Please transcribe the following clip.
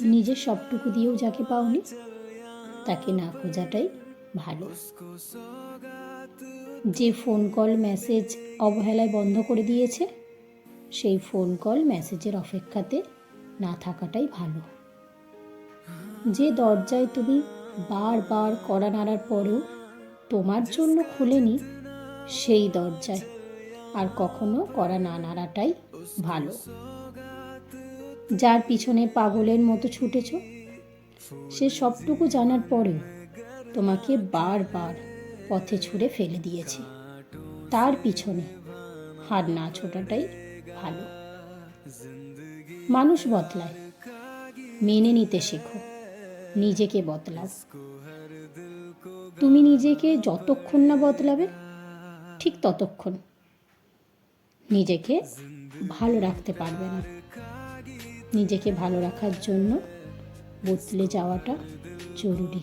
নিজের সবটুকু দিয়েও যাকে পাওনি, তাকে না খোঁজাটাই ভালো। যে ফোন কল মেসেজ অবহেলায় বন্ধ করে দিয়েছে, সেই ফোন কল মেসেজের অপেক্ষাতে না থাকাটাই ভালো। যে দরজায় তুমি বারবার কড়া নাড়ার পরেও তোমার জন্য খুলেনি, সেই দরজায় আর কখনো কড়া না নাড়াটাই ভালো। যার পিছনে পাগলের মতো ছুটেছ? সে সবটুকু জানার পরেও তোমাকে বারবার পথে ছুঁড়ে ফেলে দিয়েছে। তার পিছনে হার না ছোটাটাই ভালো। মানুষ বদলায়। মেনে নিতে শেখো। নিজেকে বদলাও। তুমি নিজেকে যতক্ষণ না বদলাবে, ঠিক ততক্ষণ নিজেকে ভালো রাখতে পারবে না। নিজেকে ভালো রাখার জন্য বদলে যাওয়াটা জরুরি।